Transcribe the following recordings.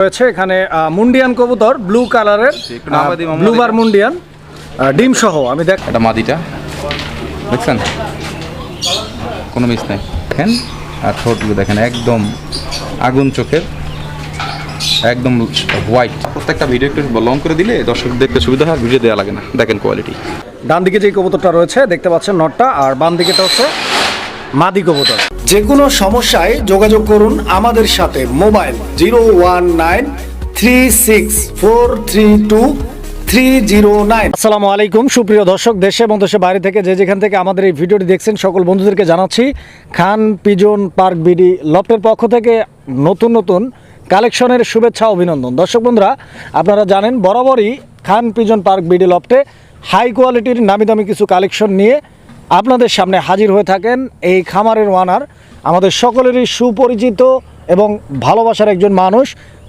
রয়েছে এখানে মুন্ডিয়ান কবুতর ব্লু কালারের ব্লুবার মুন্ডিয়ান ডিম সহ আমি দেখ এটা মাদিটা। দেখছেন? কোনো মিস নাই। দেখেন আর ঠোঁটগুলো দেখেন একদম আগুন চোখের একদম হোয়াইট প্রত্যেকটা ভিডিও একটু লং করে দিলে দর্শক দেখতে সুবিধা হয় ভিডিও দেওয়া লাগে না। দেখেন কোয়ালিটি ডান দিকে যে কবুতরটা রয়েছে দেখতে পাচ্ছেন নটটা আর বাম দিকেটা হচ্ছে মাদি কবুতর। যে কোনো সমস্যায় যোগাযোগ করুন আমাদের সাথে mobile zero one nine three six four three two আসসালামু আলাইকুম সুপ্রিয় দর্শক দেশে এবং দেশের বাইরে থেকে যে যেখান থেকে আমাদের এই ভিডিওটি দেখছেন সকল বন্ধুদেরকে জানাচ্ছি খান পিজন পার্ক বিডি লফটের পক্ষ থেকে নতুন নতুন কালেকশনের শুভেচ্ছা অভিনন্দন। দর্শক বন্ধুরা আপনারা জানেন বরাবরই খান পিজন পার্ক বিডি লফটে হাই কোয়ালিটির নামি দামি কিছু কালেকশন নিয়ে আপনাদের সামনে হাজির হয়ে থাকেন এই খামারের ওয়ানার, আমাদের সকলেরই সুপরিচিত এবং ভালোবাসার একজন মানুষ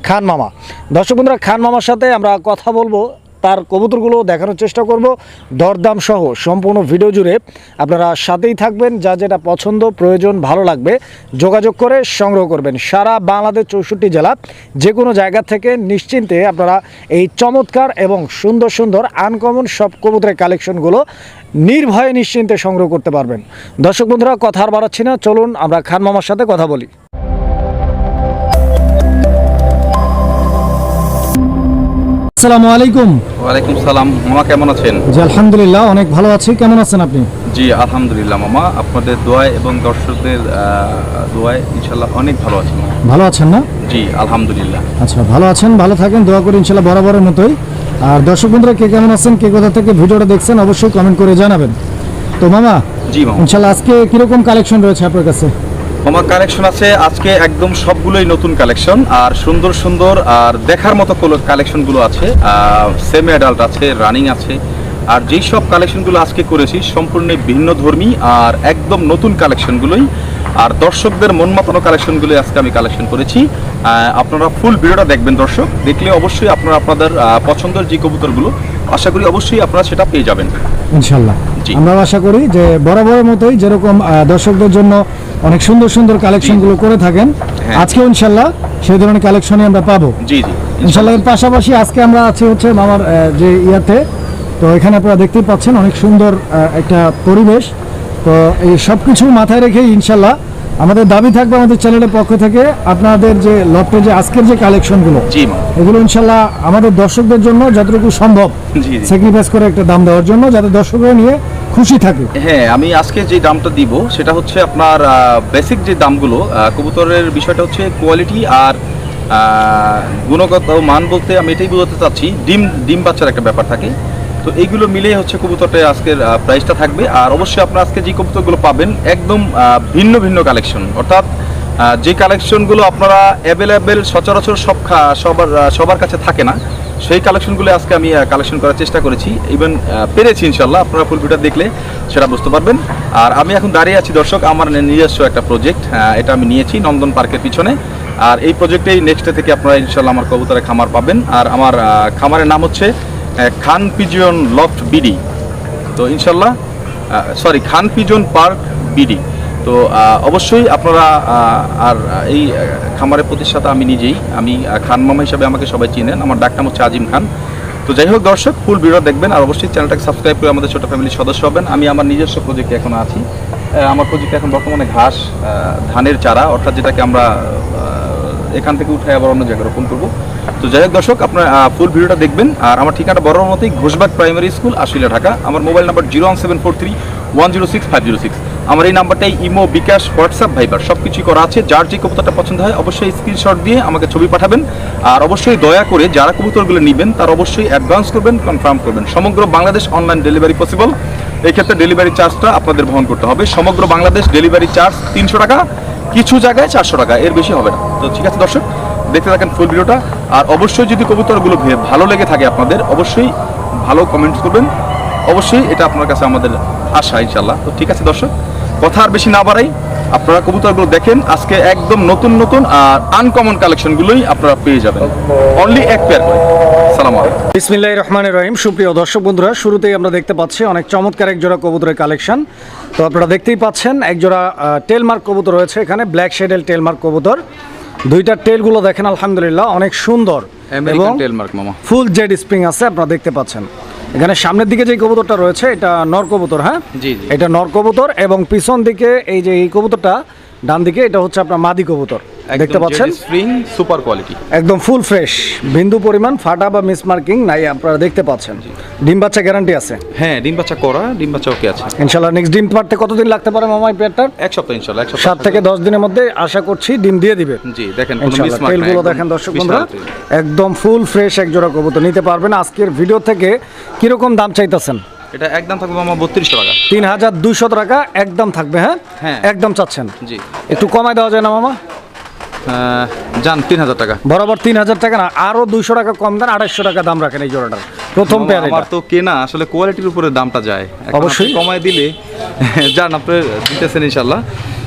খান মামা। দর্শক বন্ধুরা, খান মামার সাথে আমরা কথা বলব তার কবুতরগুলো দেখানোর চেষ্টা করব। দরদাম সহ সম্পূর্ণ ভিডিও জুড়ে আপনারা সাথেই থাকবেন, যা যেটা পছন্দ, প্রয়োজন, ভালো লাগবে, যোগাযোগ করে সংগ্রহ করবেন। সারা বাংলাদেশ চৌষট্টি জেলা যে কোনো জায়গা থেকে নিশ্চিন্তে আপনারা এই চমৎকার এবং সুন্দর সুন্দর আনকমন সব কবুতরের কালেকশনগুলো নির্ভয়ে নিশ্চিন্তে সংগ্রহ করতে পারবেন। দর্শক বন্ধুরা, কথা আর বাড়াচ্ছি না, চলুন আমরা খান মামার সাথে কথা বলি। আসসালামু আলাইকুম। ওয়ালাইকুম সালাম। মামা কেমন আছেন? জি আলহামদুলিল্লাহ অনেক ভালো আছি। কেমন আছেন আপনি? জি আলহামদুলিল্লাহ মামা। আপনাদের দোয়ায় এবং দর্শকদের দোয়ায় ইনশাল্লাহ অনেক ভালো আছি ভালো আছেন না? জি আলহামদুলিল্লাহ। আচ্ছা ভালো আছেন ভালো থাকেন দোয়া করি ইনশাল্লাহ বরাবরের মতোই। আর দর্শক বন্ধুরা কে কেমন আছেন কে কোথা থেকে ভিডিওটা দেখছেন অবশ্যই কমেন্ট করে জানাবেন। তো মামা জি মামা। ইনশাল্লাহ আজকে কীরকম কালেকশন রয়েছে আপনার কাছে? আমার কালেকশন আছে। আজকে একদম সবগুলোই নতুন কালেকশন আর সুন্দর সুন্দর আর দেখার মতো কালেকশনগুলো আছে। সেমি অ্যাডাল্ট আছে রানিং আছে। আর যেই সব কালেকশনগুলো আজকে করেছি সম্পূর্ণ ভিন্ন ধর্মী আর একদম নতুন কালেকশনগুলোই আর দর্শকদের মন মাতানো কালেকশনগুলোই আজকে আমি কালেকশন করেছি। আপনারা ফুল ভিডিওটা দেখবেন দর্শক। দেখলে অবশ্যই আপনারা আপনাদের পছন্দের যে কবুতরগুলো আশা করি অবশ্যই আপনারা সেটা পেয়ে যাবেন। ইনশাল্লাহ। আমরা আশা করি যে বরাবরের মতোই যেরকম দর্শকদের জন্য অনেক সুন্দর সুন্দর কালেকশনগুলো করে থাকেন। হ্যাঁ। আজকেও ইনশাল্লাহ সেই ধরনের কালেকশনই আমরা পাবো। জি জি। ইনশাল্লাহ এর পাশাপাশি আজকে আমরা আছি হচ্ছে মামার যে ইয়াতে। তো এখানে আপনারা দেখতেই পাচ্ছেন অনেক সুন্দর একটা পরিবেশ। তো এই সব কিছু মাথায় রেখে ইনশাল্লাহ আমাদের দাবি থাকবে আমাদের চ্যানেলের পক্ষ থেকে আপনাদের যে লটে যে আজকের যে কালেকশনগুলো এগুলো ইনশাল্লাহ আমাদের দর্শকদের জন্য যতটুকু সম্ভব স্যাক্রিফাইস করে একটা দাম দেওয়ার জন্য যাতে দর্শকরা নিয়ে খুশি থাকে। হ্যাঁ আমি আজকে যে দামটা দিব, সেটা হচ্ছে আপনার বেসিক যে দামগুলো কবুতরের বিষয়টা হচ্ছে কোয়ালিটি আর গুণগত মান বলতে আমি এটাই বোঝাতে চাচ্ছি, ডিম ডিম বাচ্চার একটা ব্যাপার থাকে। তো এইগুলো মিলেই হচ্ছে কবুতরটা আজকের প্রাইসটা থাকবে। আর অবশ্যই আপনারা আজকে যে কবুতরগুলো পাবেন, একদম ভিন্ন ভিন্ন কালেকশন অর্থাৎ যে কালেকশনগুলো আপনারা অ্যাভেলেবেল সচরাচর সব সবার সবার কাছে থাকে না সেই কালেকশনগুলো আজকে আমি কালেকশন করার চেষ্টা করেছি। ইভেন পেরেছি ইনশাল্লাহ আপনারা ফুল দেখলে সেটা বুঝতে পারবেন। আর আমি এখন দাঁড়িয়ে আছি, দর্শক, আমার নিজস্ব একটা প্রজেক্ট এটা আমি নিয়েছি নন্দন পার্কের পিছনে। আর এই প্রজেক্টেই নেক্সট থেকে আপনারা ইনশাল্লাহ আমার কবুতরের খামার পাবেন। আর আমার খামারের নাম হচ্ছে খান পিজিয়ন লফট বিডি। তো ইনশাল্লাহ sorry Khan pigeon park BD. তো অবশ্যই আপনারা আর এই খামারের প্রতিষ্ঠাতা আমি নিজেই। আমি খান মামা হিসাবে আমাকে সবাই চিনেন। আমার ডাক নাম হচ্ছে আজিম খান। তো যাই হোক দর্শক, ফুল ভিডিও দেখবেন আর অবশ্যই চ্যানেলটাকে সাবস্ক্রাইব করে আমাদের ছোট ফ্যামিলির সদস্য হবেন। আমি আমার নিজস্ব প্রজেক্টে এখন আছি। আমার প্রজেক্টে এখন বর্তমানে ঘাস ধানের চারা, অর্থাৎ যেটাকে আমরা এখান থেকে উঠে আবার অন্য জায়গায় রোপণ করব। তো যাই হোক দর্শক, আপনার ফুল ভিডিওটা দেখবেন। আর আমার ঠিকানা বড় মতোই ঘোষবাগ প্রাইমারি স্কুল, আশুলিয়া, ঢাকা। আমার mobile number zero one seven four three one zero six five zero six আমার এই নাম্বারটাই ইমো, বিকাশ, হোয়াটসঅ্যাপ, ভাইবার সব কিছুই করা আছে। যার যে কবুতরটা পছন্দ হয় অবশ্যই স্ক্রিনশট দিয়ে আমাকে ছবি পাঠাবেন। আর অবশ্যই দয়া করে যারা কবুতরগুলো নেবেন, তার অবশ্যই অ্যাডভান্স করবেন কনফার্ম করবেন। সমগ্র বাংলাদেশ অনলাইন ডেলিভারি পসিবল এই ক্ষেত্রে ডেলিভারি চার্জটা আপনাদের বহন করতে হবে। সমগ্র বাংলাদেশ ডেলিভারি চার্জ তিনশো টাকা, কিছু জায়গায় চারশো টাকা। এর বেশি হবে না। তো ঠিক আছে দর্শক, দেখতে থাকেন ফুল ভিডিওটা আর অবশ্যই যদি কবুতরগুলো ভালো লেগে থাকে আপনাদের, অবশ্যই ভালো কমেন্টস করবেন। অবশ্যই এটা আপনার কাছে আমাদের আশা ইনশাল্লাহ তো ঠিক আছে দর্শক কথা আর বেশি না বাড়াই আপনারা কবুতরগুলো দেখেন আজকে একদম নতুন নতুন আর আনকমন কালেকশনগুলোই আপনারা পেয়ে যাবেন। অনলি এক পেয়ার করে। সালাম বিসমিল্লাহ রহমানের রহিম। সুপ্রিয় দর্শক বন্ধুরা শুরুতেই আমরা দেখতে পাচ্ছি অনেক চমৎকার এক জোড়া কবুতরের কালেকশন তো আপনারা দেখতেই পাচ্ছেন এক জোড়া টেলমার্ক কবুতর রয়েছে এখানে ব্ল্যাক শেডেল টেলমার্ক কবুতর। দুইটার টেলগুলো দেখেন আলহামদুলিল্লাহ অনেক সুন্দর। এবং ফুল জেড স্প্রিং আছে আপনারা দেখতে পাচ্ছেন। এখানে সামনের দিকে যে কবুতরটা রয়েছে এটা নর কবুতর হ্যাঁ জি। এটা নর কবুতর এবং পিছন দিকে এই যে এই কবুতরটা ডান দিকে এটা হচ্ছে আপনার মাদি কবুতর দেখতে পাচ্ছেন? Spring super quality. একদম ফুল ফ্রেশ। বিন্দু পরিমাণ ফাটা বা মিস মার্কিং নাই আপনারা দেখতে পাচ্ছেন। ডিম বাচ্চা গ্যারান্টি আছে? হ্যাঁ ডিম বাচ্চা করা ডিম বাচ্চা ওকে আছে। ইনশাল্লাহ নেক্সট ডিম পারতে কতদিন লাগতে পারে মামা এই পেয়ারটার? এক সপ্তাহ ইনশাল্লাহ এক সপ্তাহ সাত থেকে দশ দিনের মধ্যে আশা করছি ডিম দিয়ে দিবে। জি দেখেন কোনো মিসমার্ক নাই, তেলগুলো দেখেন দর্শক বন্ধুরা একদম ফুল ফ্রেশ এক জোড়া কবুতর নিতে পারবেন। আজকের ভিডিও থেকে কীরকম দাম চাইতেছেন? এটা একদম থাকবে মামা বত্রিশশো টাকা। তিন হাজার দুইশো টাকা একদম থাকবে হ্যাঁ? হ্যাঁ। একদম চাচ্ছেন? জি। একটু কমায় দেওয়া যায় না মামা? যান তিন হাজার টাকা। বরাবর তিন হাজার টাকা না আরও দুইশো টাকা কম দেন আড়াইশো টাকা দাম রাখেন এই জোড়াটার। প্রথম পেয়ার আমার তো কেনা আসলে কোয়ালিটির উপরে দামটা যায়। অবশ্যই। কমায় দিলে যান আপনি দিতেছেন ইনশাল্লাহ।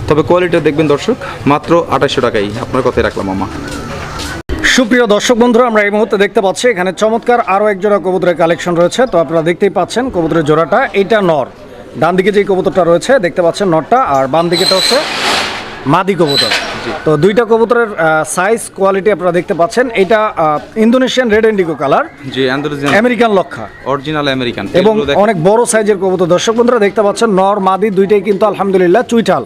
তবে কোয়ালিটি দেখবেন দর্শক মাত্র আঠাশশো টাকাই। আপনার কথাই রাখলাম মামা। সুপ্রিয় দর্শক বন্ধুরা আমরা এই মুহূর্তে দেখতে পাচ্ছি এখানে চমৎকার আরও এক জোড়া কবুতরের কালেকশন রয়েছে। তো আপনারা দেখতেই পাচ্ছেন কবুতরের জোড়াটা এটা নর। ডান দিকে যে কবুতরটা রয়েছে দেখতে পাচ্ছেন নরটা আর বাম দিকেটা হচ্ছে মাদি কবুতর। তো দুইটা কবুতরের সাইজ কোয়ালিটি আপনারা দেখতে পাচ্ছেন। এটা ইন্দোনেশিয়ান রেড ইন্ডিগো কালার জি আমেরিকান লক্ষা অরিজিনাল আমেরিকান এবং অনেক বড় সাইজের কবুতর। দর্শক বন্ধুরা দেখতে পাচ্ছেন নর মাদি দুইটাই কিন্তু আলহামদুলিল্লাহ চুইটাল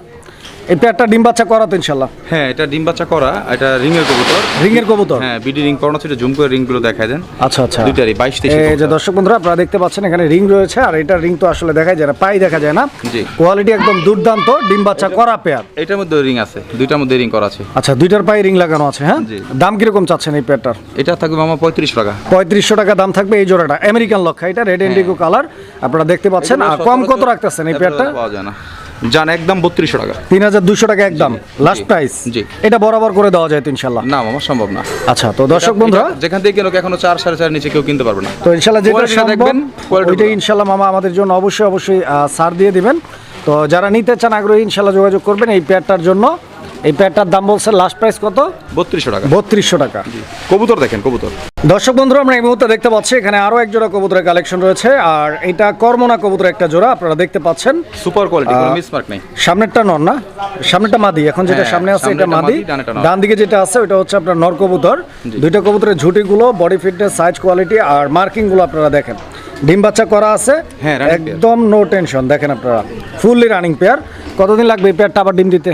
এই পেয়ারটা ডিম বাচ্চা করাতো ইনশাল্লাহ হ্যাঁ এটা ডিম বাচ্চা করা এটা রিং এর কবুতর। রিংয়ের কবুতর? হ্যাঁ বিডি রিং করানো ছিল জুম করে রিংগুলো দেখায় দেন। আচ্ছা আচ্ছা। দুইটারই বাইশ তেইশ এই যে দর্শক বন্ধুরা আপনারা দেখতে পাচ্ছেন এখানে রিং রয়েছে আর এটা রিং তো আসলে দেখা যায় না পাই দেখা যায় না। জি। কোয়ালিটি একদম দুর্দান্ত ডিম বাচ্চা করা পেয়ার এটার মধ্যে রিং আছে দুইটার মধ্যে রিং করা আছে। আচ্ছা দুইটার পায়ে রিং লাগানো আছে হ্যাঁ। দাম কীরকম চাচ্ছেন এই পেয়ারটার এটা থাকবে মামা পঁয়ত্রিশ টাকা। পঁয়ত্রিশশো টাকা দাম থাকবে এই জোড়াটা আমেরিকান লক্ষা এটা রেড ইন্ডিগো কালার আপনারা দেখতে পাচ্ছেন আর কম কত রাখতেছেন এই পেয়ারটা পাওয়া যায় না। যান একদম বত্রিশশো টাকা। তিন হাজার দুশো টাকা একদম লাস্ট প্রাইস জি। এটা বরাবর করে দেওয়া যায় তো ইনশাল্লাহ? না মামা সম্ভব না। আচ্ছা তো দর্শক বন্ধুরা যেখান থেকে কেন এখনও চার সাড়ে চার নিচে কেউ কিনতে পারবে না। তো ইনশাল্লাহ যেটা দেখবেন, ওইটাই ইনশাল্লাহ মামা আমাদের জন্য অবশ্যই অবশ্যই সার দিয়ে দিবেন। তো যারা নিতে চান আগ্রহী ইনশাল্লাহ যোগাযোগ করবেন এই পেয়ারটার জন্য। এই পেয়ারটার দাম বলছে লাস্ট প্রাইস কত? বত্রিশশো টাকা। বত্রিশশো টাকা। কবুতর দেখেন কবুতর। দর্শক বন্ধুরা আমরা এই মুহূর্তে দেখতে পাচ্ছি এখানে আরও এক জোড়া কবুতরের কালেকশন রয়েছে আর এটা কর্মনা কবুতরের একটা জোড়া আপনারা দেখতে পাচ্ছেন। সুপার কোয়ালিটি মিসমার্ক নেই। সামনেরটা নর না? সামনেরটা মাদি এখন যেটা হ্যাঁ, সামনে আছে এটা মাদি। ডান দিকে যেটা আছে ওটা হচ্ছে আপনার নর কবুতর। দুইটা কবুতরের ঝুটিগুলো বডি ফিটনেস সাইজ কোয়ালিটি আর মার্কিংগুলো আপনারা দেখেন। ডিম বাচ্চা করা আছে হ্যাঁ, একদম নো টেনশন দেখেন আপনারা। ফুললি রানিং পেয়ার কতদিন লাগবে এই পেয়ারটা আবার ডিম দিতে?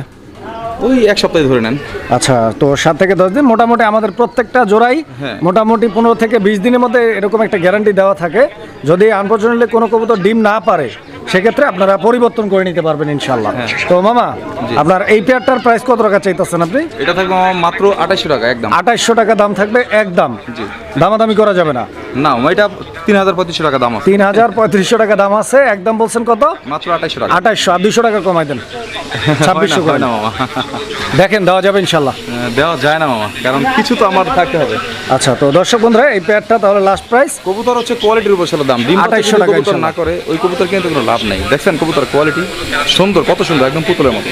ওই এক সপ্তাহে ধরে নেন। আচ্ছা তো সাত থেকে দশ দিন মোটামুটি আমাদের প্রত্যেকটা জোড়াই হ্যাঁ। মোটামুটি পনেরো থেকে বিশ দিনের মধ্যে এরকম একটা গ্যারান্টি দেওয়া থাকে। যদি আনফর্চুনেটলি কোনো কবুতর ডিম না পারে সেক্ষেত্রে আপনারা পরিবর্তন করে নিতে পারবেন ইনশাল্লাহ হ্যাঁ। তো মামা আপনার এই পেয়ারটার প্রাইস কত টাকা চাইতেছেন আপনি? এটা থাকবে মাত্র আঠাশশো টাকা একদম। আঠাশশো টাকা দাম থাকবে একদম। দামাদামি করা যাবে না। না এটা তিন হাজার পঁয়ত্রিশশো টাকা দাম আছে। তিন হাজার পঁয়ত্রিশশো টাকা দাম আছে। একদম বলছেন কত? মাত্র আঠাশশো টাকা। আঠাশশো আর দুশো টাকা কমাই দেন। ছাব্বিশশো করে না মামা। দেখেন দেওয়া যাবে ইনশাল্লাহ। দেওয়া যায় না মামা কারণ কিছু তো আমার থাকতে হবে। আচ্ছা তো দর্শক বন্ধুরা এই পেয়ারটা তাহলে লাস্ট প্রাইস কবুতর হচ্ছে কোয়ালিটির উপর দাম। ডিম পাতা 2800 যদি টাকা কবুতর না করে ওই কবুতর কিন্তু কোনো লাভ নেই। দেখছেন কবুতর কোয়ালিটি সুন্দর কত সুন্দর একদম পুতুলের মতো।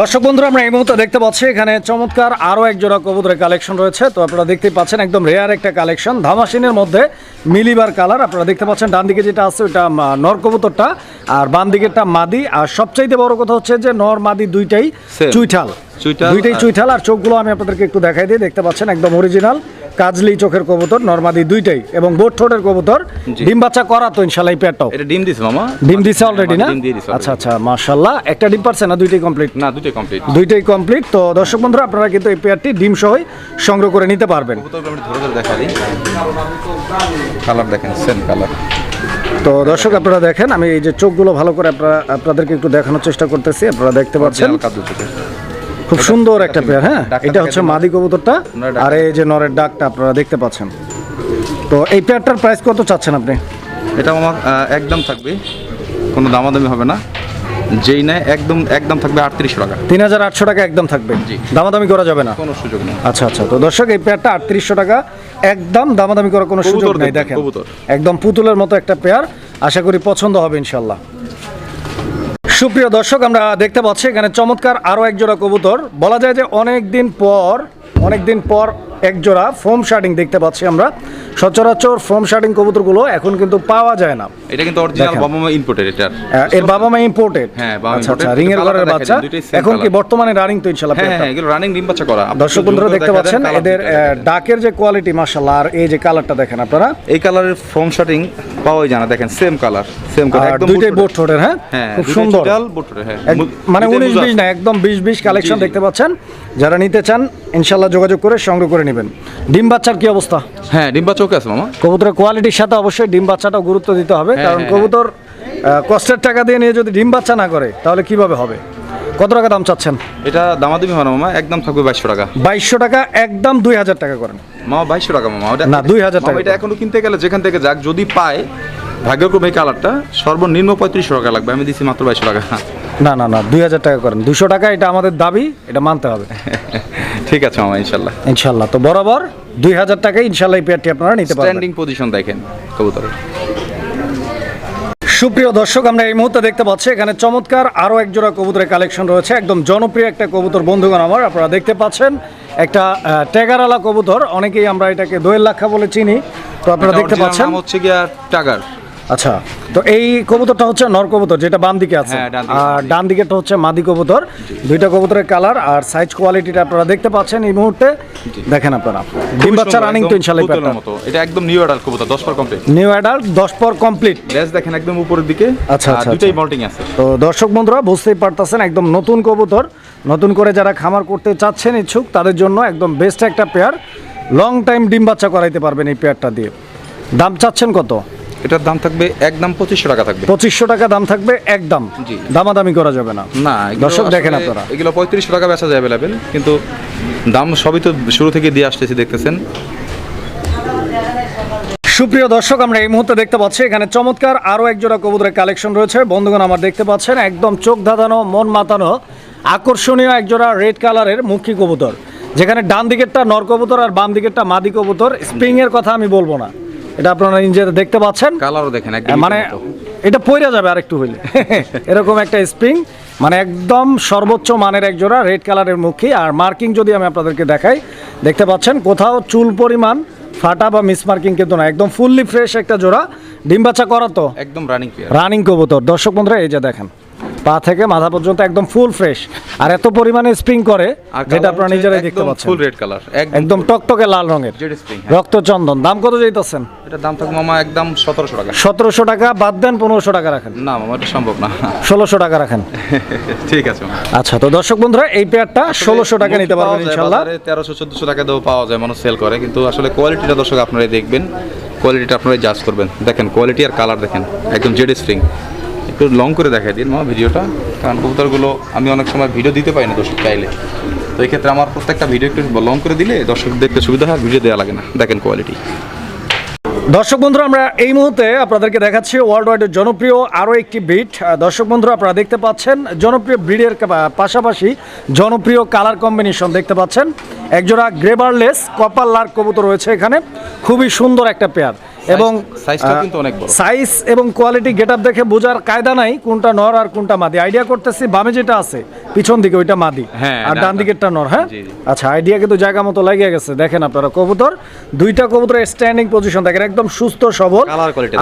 দর্শক বন্ধুরা আমরা এই মুহূর্তে দেখতে পাচ্ছি এখানে চমৎকার আরও এক জোড়া কবুতরের কালেকশন রয়েছে। তো আপনারা দেখতে পাচ্ছেন একদম রেয়ার একটা কালেকশন। ধামাসিনের মধ্যে মিলিবার কালার আপনারা দেখতে পাচ্ছেন ডান দিকে যেটা আছে ওটা নর কবুতরটা আর বাম দিকেরটা মাদি। আর সবচাইতে বড় কথা হচ্ছে যে নর মাদি দুইটাই. চুইঠাল। দুইটাই চুইঠাল আর চোখগুলো আমি আপনাদেরকে একটু দেখাই দিই দেখতে পাচ্ছেন একদম অরিজিনাল কাজলি চোখের কবুতর নর্মাদি দুইটাই এবং বোট ঠোঁটের কবুতর। ডিম বাচ্চা করা তো ইনশাল্লাহ এই পেয়ারটাও এটা ডিম দিছে মামা। ডিম দিছে অলরেডি না? দিয়ে দিছে আচ্ছা আচ্ছা মাশাল্লাহ। একটা ডিম পারছে না দুইটাই কমপ্লিট না দুটোই কমপ্লিট দুইটাই কমপ্লিট তো দর্শক বন্ধুরা আপনারা কিন্তু এই পেয়ারটি ডিম সহই সংগ্রহ করে নিতে পারবেন। কালার দেখেন সেম কালার তো দর্শক আপনারা দেখেন আমি এই যে চোখগুলো ভালো করে আপনারা আপনাদেরকে একটু দেখানোর চেষ্টা করতেছি আপনারা দেখতে পাচ্ছেন। খুব সুন্দর একটা পেয়ার হ্যাঁ? এটা হচ্ছে। মাদি কবুতরটা আর এই যে নরের ডাকটা আপনারা দেখতে পাচ্ছেন। তো এই পেয়ারটার প্রাইস কত চাচ্ছেন আপনি? এটা আমার একদম থাকবে কোনো দামাদামি হবে না। যেই নেয় একদম একদম থাকবে আটত্রিশশো টাকা। তিন হাজার আটশো টাকা একদম থাকবে। দামাদামি করা যাবে না? কোনো সুযোগ নেই। আচ্ছা আচ্ছা। তো দর্শক এই পেয়ারটা আটত্রিশশো টাকা একদম দামাদামি করার কোনো সুযোগ নেই দেখেন। একদম পুতুলের মতো একটা পেয়ার আশা করি পছন্দ হবে ইনশাল্লাহ সুপ্রিয় দর্শক, আমরা দেখতে পাচ্ছি এখানে চমৎকার আরও একজোড়া কবুতর। বলা যায় যে অনেক দিন পর অনেক দিন পর এক জোড়া ফোম শার্টিং দেখতে পাচ্ছি আমরা। সচরাচর ফোম শার্টিং কবুতরগুলো এখন কিন্তু পাওয়া যায় না। এটা কিন্তু অরিজিনাল বাবা মা ইম্পোর্টেড আহ, এর বাবা মা ইম্পোর্টেড হ্যাঁ, আচ্ছা আচ্ছা রিং এর ঘরের বাচ্চা? এখন কি বর্তমানে রানিং তো ইনশাআল্লাহ হ্যাঁ হ্যাঁ এগুলো রানিং ডিম বাচ্চা করা। দর্শক বন্ধুরা দেখতে পাচ্ছেন এদের। ডাকের যে কোয়ালিটি মাশাআল্লাহ আর এই যে কালারটা দেখেন আপনারা। এই কালারের ফোম শার্টিং পাওয়াই জানা দেখেন সেম কালার সেম কালার একদম দুইটাই বুট ঠোঁটের হ্যাঁ? হ্যাঁ খুব সুন্দর। হ্যাঁ। মানে দুইটাই উনিশ বুঝা বিশ আছে। না একদম বিশ বিশ কালেকশন জি, জি। দেখতে পাচ্ছেন। যারা নিতে চান ইনশাল্লাহ যোগাযোগ করে সংগ্রহ করে নেবেন। ডিম বাচ্চার কি অবস্থা? হ্যাঁ ডিম বাচ্চা ওকে আছে মামা। কবুতরের কোয়ালিটির সাথে অবশ্যই ডিম বাচ্চাটাও গুরুত্ব দিতে হবে হ্যাঁ, কারণ হ্যাঁ, কবুতর কষ্টের টাকা দিয়ে নিয়ে যদি ডিম বাচ্চা না করে তাহলে কীভাবে হবে? কত টাকা দাম চাচ্ছেন? এটা দামাদামি হয় না মামা একদম থাকবে বাইশশো টাকা। বাইশশো টাকা একদম দুই হাজার টাকা করেন। মামা বাইশশো টাকা মামা ওটা না, দুই হাজার টাকা এটা এখনও কিনতে গেলে যেখান থেকে যাক যদি পায় ভাগ্যক্রমে এই কালারটা সর্বনিম্ন পঁয়ত্রিশশো টাকা লাগবে। আমি দিচ্ছি মাত্র বাইশশো টাকা। না না না দুই হাজার টাকা করেন। দুশো টাকা এটা আমাদের দাবি এটা মানতে হবে। ঠিক আছে মামা ইনশাল্লাহ। ইনশাল্লাহ তো বরাবর দুই হাজার টাকায় ইনশাল্লাহ এই পেয়ারটি আপনারা নিতে পারবেন। স্ট্যান্ডিং পজিশন দেখেন কবুতরের। সুপ্রিয় দর্শক আমরা এই মুহূর্তে দেখতে পাচ্ছি এখানে চমৎকার আরও এক জোড়া কবুতরের কালেকশন রয়েছে। একদম জনপ্রিয় একটা কবুতর বন্ধুগণ আমার আপনারা দেখতে পাচ্ছেন একটা ট্যাগারালা কবুতর। অনেকেই আমরা এটাকে দোয়েল লাক্ষা বলে চিনি। তো আপনারা দেখতে পাচ্ছেন। হচ্ছে গিয়া টাগার। আচ্ছা তো এই কবুতরটা হচ্ছে নর কবুতর যেটা বাম দিকে আছে। হ্যাঁ, ডান দিকে আর ডান দিকেটা হচ্ছে মাদি কবুতর দুইটা কবুতরের কালার আর সাইজ কোয়ালিটিটা আপনারা দেখতে পাচ্ছেন এই মুহূর্তে। দেখেন আপনারা ডিম বাচ্চা রানিং তো ইনশাল্লাহ এই মতো। এটা একদম নিউ অ্যাডাল্ট কবুতর 10 পর কমপ্লিট নিউ অ্যাডাল্ট দশ পর কমপ্লিট লেজ দেখেন একদম উপরের দিকে। আচ্ছা, আচ্ছা, আচ্ছা। মল্টিং আছে। তো দর্শক বন্ধুরা বুঝতেই পারতাছেন একদম নতুন কবুতর। নতুন করে যারা খামার করতে চাচ্ছেন ইচ্ছুক তাদের জন্য একদম বেস্ট একটা পেয়ার লং টাইম ডিম বাচ্চা করাইতে পারবেন এই পেয়ারটা দিয়ে। দাম চাচ্ছেন কত? এটার দাম থাকবে একদম পঁচিশশো টাকা থাকবে। পঁচিশশো টাকা দাম থাকবে একদম জি। দামাদামি করা যাবে না। না দর্শক দেখেন আপনারা। এগুলো পঁয়ত্রিশশো টাকা বেচা যায় অ্যাভেলেবেল কিন্তু দাম সবই তো শুরু থেকে দিয়ে আসতেছি দেখতেছেন। সুপ্রিয় দর্শক আমরা এই মুহূর্তে দেখতে পাচ্ছি এখানে চমৎকার আরও এক জোড়া কবুতরের কালেকশন রয়েছে। বন্ধুগণ আমার দেখতে পাচ্ছেন একদম চোখ ধাঁধানো মন মাতানো আকর্ষণীয় এক জোড়া রেড কালারের মুখী কবুতর। যেখানে ডান দিকেরটা নর কবুতর আর বাম দিকেরটা মাদি কবুতর। স্প্রিং এর কথা আমি বলব না। এটা আপনারা নিজেরা দেখতে পাচ্ছেন। কালারও দেখেন একদম মানে এটা পইরা যাবে আর একটু হইলে। এরকম একটা স্প্রিং মানে একদম সর্বোচ্চ মানের এক জোড়া রেড কালারের মুখী। আর মার্কিং যদি আমি আপনাদেরকে দেখাই দেখতে পাচ্ছেন কোথাও চুল পরিমাণ ফাটা বা মিস মার্কিং কিন্তু না একদম ফুললি ফ্রেশ একটা জোড়া। ডিম বাচ্চা করা তো? একদম রানিং রানিং কবুতর। দর্শক বন্ধুরা এই যে দেখেন। পা থেকে মাথা পর্যন্ত একদম ফুল ফ্রেশ আর এত পরিমাণে স্প্রিং করে যেটা আপনারা নিজেরাই দেখতে পাচ্ছেন। ফুল রেড কালার একদম টকটকে লাল রঙের। জেড স্প্রিং রক্তচন্দন দাম কত যাইতেছেন এটার দাম থাকবে মামা একদম সতেরোশো টাকা। সতেরোশো টাকা বাদ দেন পনেরোশো টাকা রাখেন। না মামা এটা সম্ভব না। ষোলোশো টাকা রাখেন। ঠিক আছে আচ্ছা তো দর্শক বন্ধুরা এই পেয়ারটা ষোলোশো টাকা নিতে পারবেন ইনশাল্লাহ। তেরোশো চোদ্দশো টাকা দিয়েও পাওয়া যায় মানুষ সেল করে কিন্তু আসলে কোয়ালিটিটা দর্শক আপনারাই দেখবেন। কোয়ালিটিটা আপনারাই জাজ করবেন। দেখেন কোয়ালিটি আর কালার দেখেন একদম জেড স্প্রিং একটু লং করে দেখাই দিন মামা ভিডিওটা কারণ কবুতরগুলো আমি অনেক সময় ভিডিও দিতে পারি না দর্শক চাইলে। তো এই ক্ষেত্রে আমার প্রত্যেকটা ভিডিও একটু লং করে দিলে দর্শক দেখতে সুবিধা হয়, ভিডিও দেওয়া লাগে না। দেখেন কোয়ালিটি দর্শক বন্ধুরা, আমরা এই মুহূর্তে আপনাদেরকে দেখাচ্ছি ওয়ার্ল্ড ওয়াইডের জনপ্রিয় আরও একটি ব্রিড দর্শক বন্ধুরা, আপনারা দেখতে পাচ্ছেন, জনপ্রিয় ব্রিডের পাশাপাশি জনপ্রিয় কালার কম্বিনেশন দেখতে পাচ্ছেন। একজোড়া গ্রেবারলেস কপার লার্ক কবুতর রয়েছে এখানে। খুবই সুন্দর একটা পেয়ার এবং সাইজটাও কিন্তু অনেক বড়। সাইজ এবং কোয়ালিটি গেট আপ দেখে বোঝার কায়দা নাই কোনটা নর আর কোনটা মাদি। আইডিয়া করতেছি বামে যেটা আছে পিছন দিকে ওইটা মাদি হ্যাঁ, আর ডান দিকেরটা নর হ্যাঁ। আচ্ছা আইডিয়া কিন্তু জায়গা মতো লাগিয়ে গেছে। দেখেন আপনারা কবুতর দুইটা কবুতরের স্ট্যান্ডিং পজিশন দেখেন একদম সুস্থ সবল।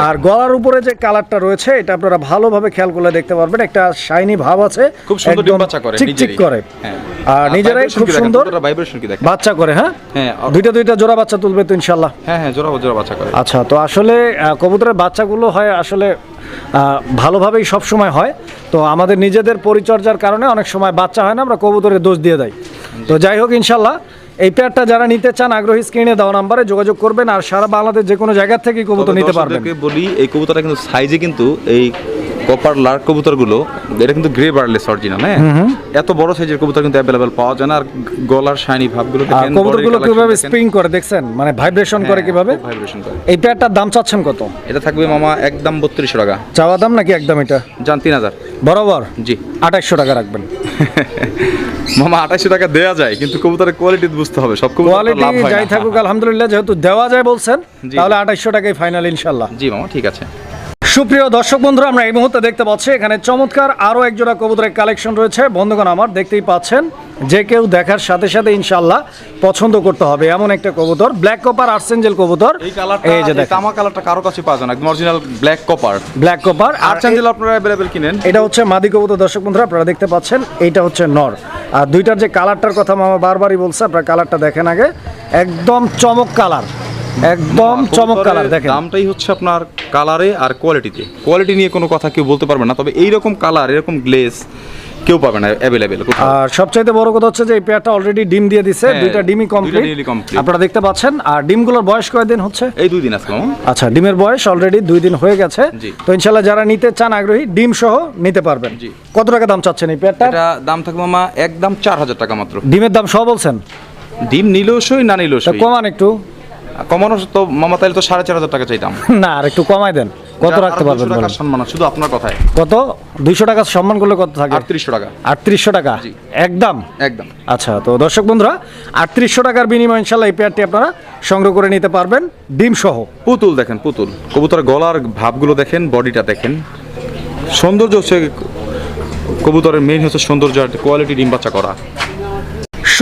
আর গলার উপরে যে কালারটা রয়েছে এটা আপনারা ভালোভাবে খেয়াল করলে দেখতে পারবেন। একটা শাইনি ভাব আছে খুব সুন্দর ডিম বাচ্চা করে চিকচিক। করে। হ্যাঁ। আর নিজেরাই খুব সুন্দর। ভাইব্রেশন কি দেখেন? বাচ্চা করে হ্যাঁ? হ্যাঁ, দুইটা দুইটা জোড়া বাচ্চা তুলবে তো ইনশাল্লাহ। হ্যাঁ হ্যাঁ জোড়া জোড়া বাচ্চা করে। আচ্ছা তো আসলে কবুতরের বাচ্চাগুলো হয় আসলে ভালোভাবেই সব সময় হয়। তো আমাদের নিজেদের পরিচর্যার কারণে অনেক সময় বাচ্চা হয় না আমরা কবুতরের দোষ দিয়ে দেয়। তো যাই হোক ইনশাল্লাহ এই পেয়ারটা যারা নিতে চান আগ্রহী স্ক্রিনে দেওয়া নাম্বারে যোগাযোগ করবেন আর সারা বাংলাদেশ যে কোনো জায়গার থেকে কবুতর নিতে পারবেন। বলি এই কবুতরটা কিন্তু সাইজে কিন্তু এই কপার লার্ক কবুতরগুলো এটা কিন্তু গ্রে বার্লেস অরিজিনাল হ্যাঁ? এত বড় সাইজের কবুতর কিন্তু অ্যাভেলেবেল পাওয়া যায় না আর গলার শাইনি ভাবগুলো কবুতরগুলো কীভাবে স্প্রিং করে দেখছেন? মানে ভাইব্রেশন করে কীভাবে? ভাইব্রেশন করে। এই পেয়ারটার দাম চাচ্ছেন কত? এটা থাকবে মামা একদম বত্রিশশো টাকা। চাওয়া দাম নাকি একদম এটা? যান তিন হাজার। বরাবর? জি। আঠাইশশো টাকা রাখবেন। মামা আঠাশশো টাকা দেওয়া যায় কিন্তু কবুতরের কোয়ালিটি বুঝতে হবে। সব কবুতর কোয়ালিটি হয় যাই থাকুক আলহামদুলিল্লাহ যেহেতু দেওয়া যায় বলছেন তাহলে আঠাইশশো টাকাই ফাইনাল ইনশাল্লাহ জি মামা ঠিক আছে। সুপ্রিয় দর্শক বন্ধুরা আমরা এই মুহূর্তে দেখতে পাচ্ছি এখানে চমৎকার আরও একজোড়া কবুতরের কালেকশন রয়েছে। বন্ধুগণ আমার দেখতেই পাচ্ছেন যে কেউ দেখার সাথে সাথে ইনশাল্লাহ পছন্দ করতে হবে। এমন একটা কবুতর ব্ল্যাক কপার আর্সেঞ্জেল কবুতর। এই কালারটা এই যে তামা কালারটা কারও কাছে পাওয়া যায় না একদম original black copper black copper আর আর আপনারা অ্যাভেলেবেল কিনেন। এটা হচ্ছে মাদি কবুতর দর্শক বন্ধুরা আপনারা দেখতে পাচ্ছেন এইটা হচ্ছে নর। আর দুইটার যে কালারটার কথা মামা বারবারই বলছে আপনারা কালারটা দেখেন আগে। একদম চমক কালার একদম চমক কালার দেখেন। দামটাই হচ্ছে আপনার কালারে আর কোয়ালিটিতে কোয়ালিটি নিয়ে কোনো কথা কেউ বলতে পারবে না তবে এইরকম কালার এরকম গ্লেজ কেউ পাবে না অ্যাভেলেবেল আর সবচাইতে বড় কথা হচ্ছে যে এই পেয়ারটা অলরেডি ডিম দিয়ে দিছে হ্যাঁ, দুইটা ডিমই কমপ্লিট আপনারা দেখতে পাচ্ছেন আর ডিমগুলোর বয়স কয়দিন হচ্ছে? এই দুই দিন আজকে আচ্ছা ডিমের বয়স অলরেডি দুই দিন হয়ে গেছে। তো ইনশাল্লাহ যারা নিতে চান আগ্রহী ডিম সহ নিতে পারবেন। জি। কত টাকা দাম চাচ্ছেন এই পেয়ারটা এটা দাম থাকবে মামা একদম চার হাজার টাকা মাত্র। ডিমের দাম সহ বলছেন? ডিম নিলেও সই না নিলেও সই? কমান একটু। কমানো তো মামা তাইলে তো সাড়ে চার হাজার টাকা চাইতাম। না আর একটু কমাই দেন। কত রাখতে পারবেন টাকা সম্মান শুধু আপনার কথায়। কত? দুইশো টাকা সম্মান করলে কত থাকে? আটত্রিশশো টাকা। আটত্রিশশো টাকা? একদম? একদম। আচ্ছা তো দর্শক বন্ধুরা আটত্রিশশো টাকার বিনিময়ে ইনশাল্লাহ এই পেয়ারটি আপনারা সংগ্রহ করে নিতে পারবেন। ডিম সহ। পুতুল দেখেন পুতুল। কবুতরের গলার ভাবগুলো দেখেন বডিটা দেখেন। সৌন্দর্য হচ্ছে কবুতরের মেইন হচ্ছে সৌন্দর্য আর কোয়ালিটি ডিম বাচ্চা করা।